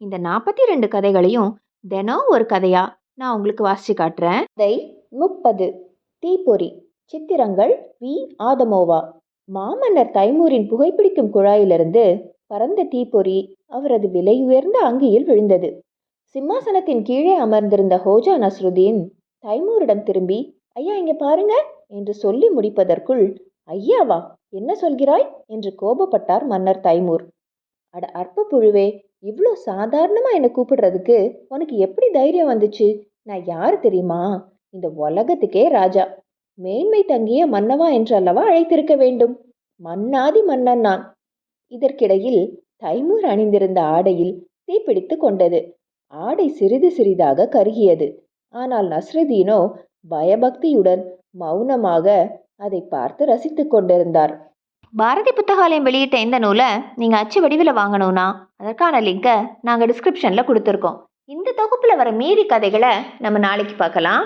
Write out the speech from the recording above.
இந்த நாற்பத்தி ரெண்டு கதைகளையும் தினம் ஒரு கதையா நான் உங்களுக்கு வாசிச்சு காட்டுறேன். கதை முப்பது. தீப்பொறி. சித்திரங்கள் வி. ஆதமோவா. மாமன்னர் தைமூரின் புகைப்பிடிக்கும் குழாயிலிருந்து பறந்த தீப்பொறி அவரது விலையுயர்ந்த அங்கியில் விழுந்தது. சிம்மாசனத்தின் கீழே அமர்ந்திருந்த ஹோஜா நஸ்ருதீன் தைமூரிடம் திரும்பி ஐயா இங்க பாருங்க என்று சொல்லி முடிப்பதற்குள் ஐயாவா என்ன சொல்கிறாய்? என்று கோபப்பட்டார் மன்னர் தைமூர். அட அற்ப புழுவே இவ்வளோ சாதாரணமாக என்னை கூப்பிடுறதுக்கு உனக்கு எப்படி தைரியம் வந்துச்சு? நான் யார் தெரியுமா? இந்த உலகத்துக்கே ராஜா. மேன்மை தங்கிய மன்னவா என்று அல்லவா அழைத்திருக்க வேண்டும்? மன்னாதி மன்னன் நான். இதற்கிடையில் தைமூர் அணிந்திருந்த ஆடையில் தீப்பிடித்து கொண்டது. ஆடை சிறிது சிறிதாக கருகியது. ஆனால் நஸ்ருதீனோ பயபக்தியுடன் மௌனமாக அதை பார்த்து ரசித்துக் கொண்டிருந்தார். பாரதி புத்தகாலயம் வெளியிட்ட இந்த நூலை நீங்கள் அச்சு வடிவில் வாங்கணும்னா அதற்கான லிங்கை நாங்கள் டிஸ்கிரிப்ஷனில் கொடுத்துருக்கோம். இந்த தொகுப்பில் வர மீதி கதைகளை நம்ம நாளைக்கு பார்க்கலாம்.